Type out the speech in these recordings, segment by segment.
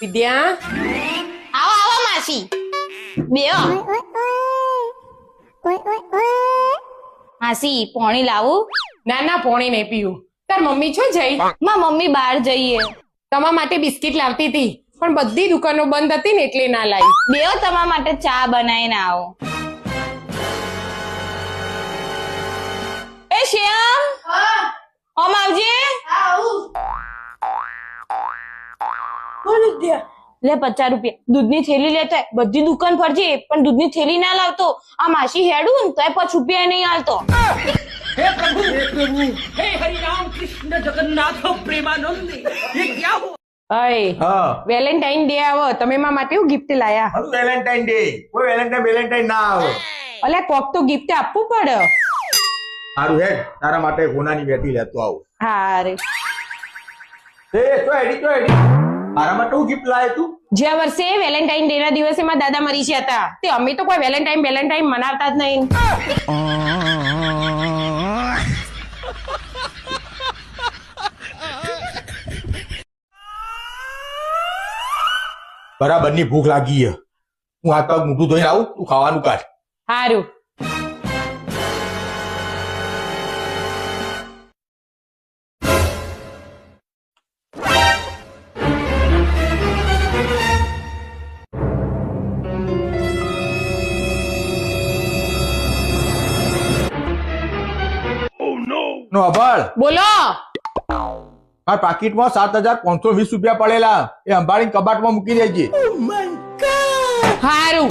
વિદ્યા? આવો આવો માસી. બેઓ માસી પોણી લાવું? ના ના પોણી નહીં પીવું. તાર મમ્મી છો જઈ? માં મમ્મી બહાર જઈએ. તમારા માટે બિસ્કિટ લાવતી હતી પણ બધી દુકાનો બંધ હતી ને એટલે ના લાવી બેઓ તમારા માટે ચા બનાવીને આવો. લે પચાસ રૂપિયા દૂધની થેલી લેતો હોય. બધી દુકાન ફરજે પણ દૂધની થેલી ના લાવતો આ માસી હેડું ને તોય પાંચ રૂપિયા નહીં હાલતો हे प्रभु हे प्रभु हे हरि राम कृष्ण जगन्नाथ प्रेमानंद ये क्या हुआ અય હા વેલેન્ટાઇન ડે આવો તમે મારા માટે હું ગિફ્ટ લાયા હરું વેલેન્ટાઇન ડે કોઈ વેલેન્ટાઇન વેલેન્ટાઇન ના આવે અલ્યા કોક તો ગિફ્ટ આપવું પડે સારું હેડ તારા માટે હોનાની બેટી લેતો આવું હારે એ તો એડી તો એડી મારા માટે હું ગિફ્ટ લાવે તું? જ્યાં વર્ષે વેલેન્ટાઇન ડે ના દિવસે માં દાદા મરી ગયા હતા. તે અમે તો કોઈ વેલેન્ટાઇન વેલેન્ટાઇન મનાવતા જ નહીં. બરાબરની ભૂખ લાગી છે. હું હાથ પગ મોઢું ધોઈને આવું તું ખાવાનું કાઢ. હારું. નો અભળ. બોલો. મારા પાકીટમાં સાત હજાર પાંચસો વીસ રૂપિયા પડેલા. એ અંબાણી કબાટમાં મૂકી દેજે. સારું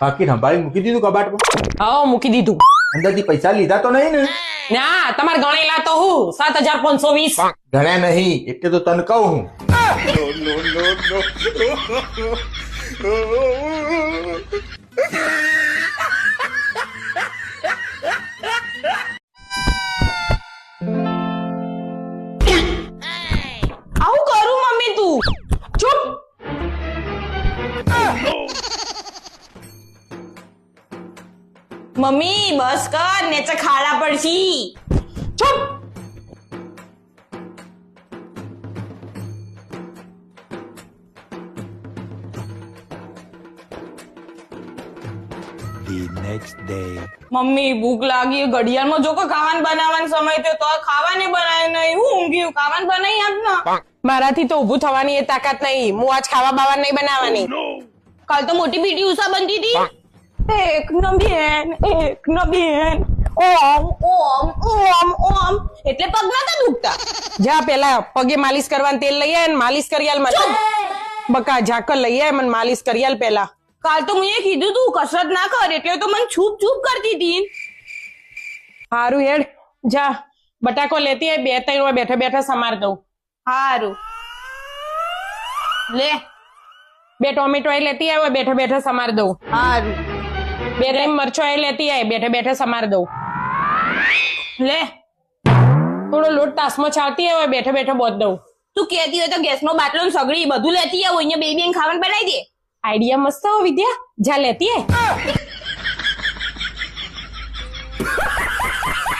પાકીટ સંભાળીને મૂકી દીધું કબાટમાં? હા મૂકી દીધું. અંદરથી પૈસા લીધા તો નહીં ને? ના તમારે ગણેલા તો હું સાત હજાર પાંચસો વીસ. ગણ્યા નહીં એટલે તો તને કહું હું. આવું મમ્મી બસ કર નેચે ખાડા પડશી. ચૂપ! The next day. મમ્મી ભૂખ લાગી. ઘડિયાળમાં જો કે ખાવાનું બનાવવાનો સમય થયો તો ખાવાને બનાવે નહીં. હું ઊંઘ્યું ખાવાનું બનાવી આપ ને મારાથી તો ઊભું થવાની એ તાકાત નહીં. હું આજ ખાવા બાવા નહીં બનાવવાની. કાલ તો મોટી પીટી ઉષા બનતી હતી. એક નો બેન એક નો બેન ઓમ ઓમ ઓમ ઓમ એટલે પગ નતા દુખતા જા પેલા પગે માલિશ કરવાનું તેલ લઈ આય ને માલિશ કરી આલ મને બકા ઝાકર લઈ આય મને માલિશ કરી આલ પેલા. કાલ તો મેં કીધું તું કસરત ના કર એટલે તો મને છૂપ છૂપ કરતી હતી હારું હેડ જા. બટાકો લેતી આય બે ત્રણ વાર બેઠા બેઠા સમાર દઉં. હારું. લે. બે ટોમેટો એ લેતી આય બેઠા બેઠા સમાર દઉં. હારું. બે ટાઈમ મરચો એ લેતી આય બેઠે બેઠા સમાર દઉં. લે. થોડો લોટ તાસમાં છાવતી આવે બેઠા બેઠા બોત દઉં. તું કહેતી હોય તો ગેસનો બાટલો સગડી બધું લેતી આવો અહીંયા બેબી ખાવાનું બનાવી દે. આઈડિયા મસ્ત હો વિદ્યા. જા લેતી આય.